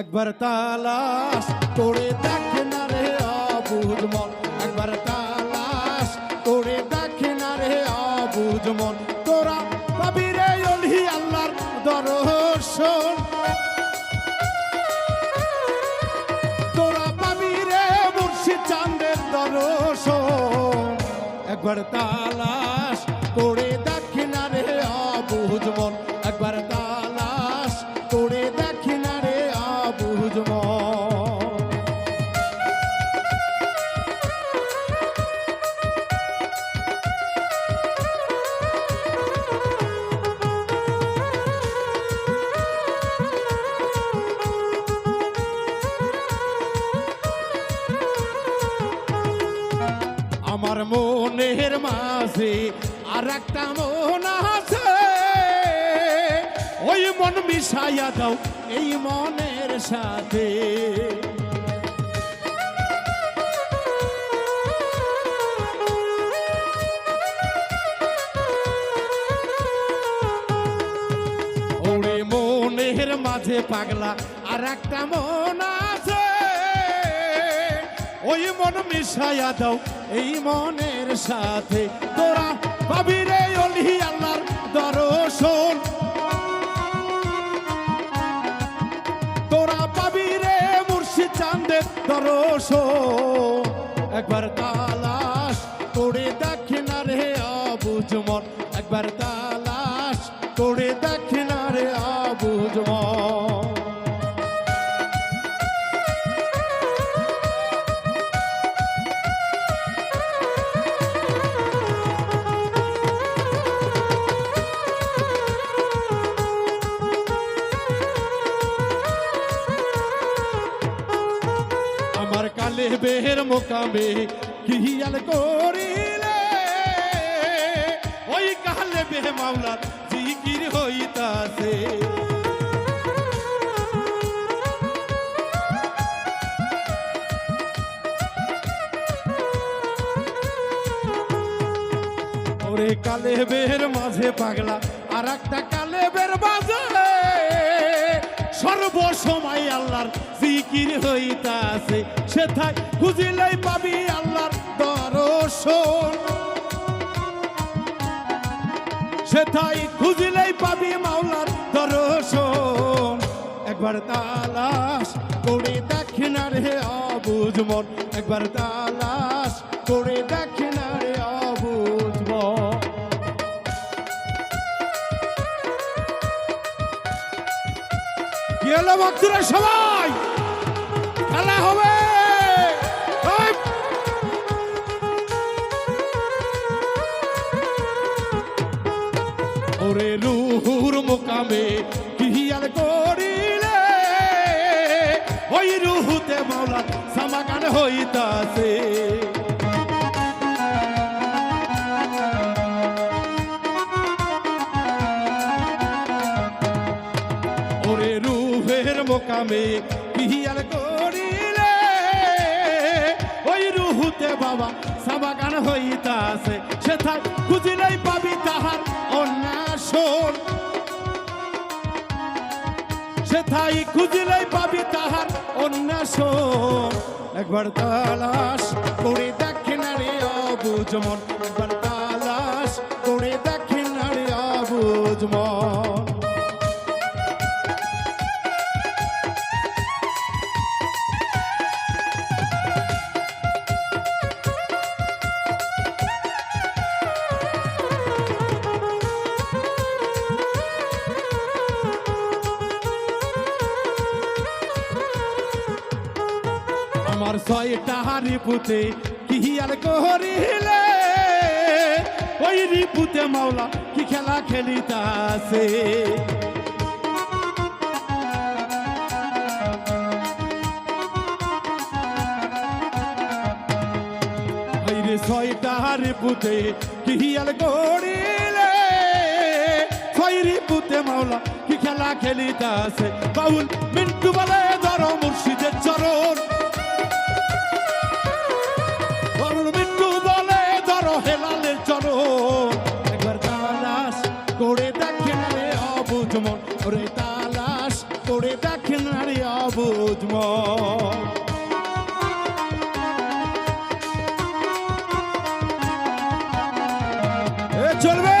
একবার তালাশ করে দেখে না রে অবুঝ মন। একবার তালাশ করে দেখে না রে অবুঝ মন। তোরা পাবি রে অলি আল্লাহর দর্শন। তোরা পাবি রে মুর্শিদ চাঁদের দর্শন। একবার তালাশ করে আমার মনের মাঝে আর একটা মন আছে। ওই মন মিশাইয়া দাও এই মনের সাথে। ওরে মনের মাঝে পাগলা আর একটা মন ওই মন মিশাইয়া দাও, এই মনের সাথে। তোরা পাবি রে অলি আল্লাহর দর্শন। তোরা পাবি রে মুর্শিদ চাঁদের দর্শন। একবার তালাশ করে দেখে না রে অবুঝ মন একবার তালাশ বেহের মোকামে কিহিয়াল করিলে, ওই কালে বেহ মাওলার জিকির হইতাছে। ওরে কালে বের মাঝে পাগলা, আর একটা কালে বের মাঝে সর্বসময় আল্লাহর জিকির হইতাছে। সেথায় খুঁজিলেই পাবি আল্লাহর দর্শন। সেথায় খুঁজিলেই পাবি মাওলার দর্শন। একবার তালাশ করে দেখে না রে অবুঝ মন। একবার তালাশ করে দেখে না রে হলো ভক্তরা সবাই। খেলা হবে! ওরে রুহুর মোকামে কিহিয়াল করিলে? ওই রুহুতে মাওলা সামাগান হইতাছে। ওরে রুহের মোকামে কিহিয়াল করিলে, ওই রুহুতে বাবা সাবাগান হইতাছে সেথায় খুঁজিলেই পাবি তাহার অন্যাসন সেথায় খুঁজিলেই পাবি তাহার অন্যাসন একবার তালাশ করে দেখে না রে অবুঝ মন, একবার তালাশ করে দেখে না রে অবুঝ আমার ছয়টা রিপুতে কিহিয়াল করিলে? ওই রিপুতে মাওলা, কি খেলা খেলিতাছে? ছয়টা রিপুতে কিহিয়াল করিলে? ছয় রিপুতে মাওলা, কি খেলা খেলিতাছে? বাউল মিন্টু বলে ধরো মুর্শিদের অবুজ চলবে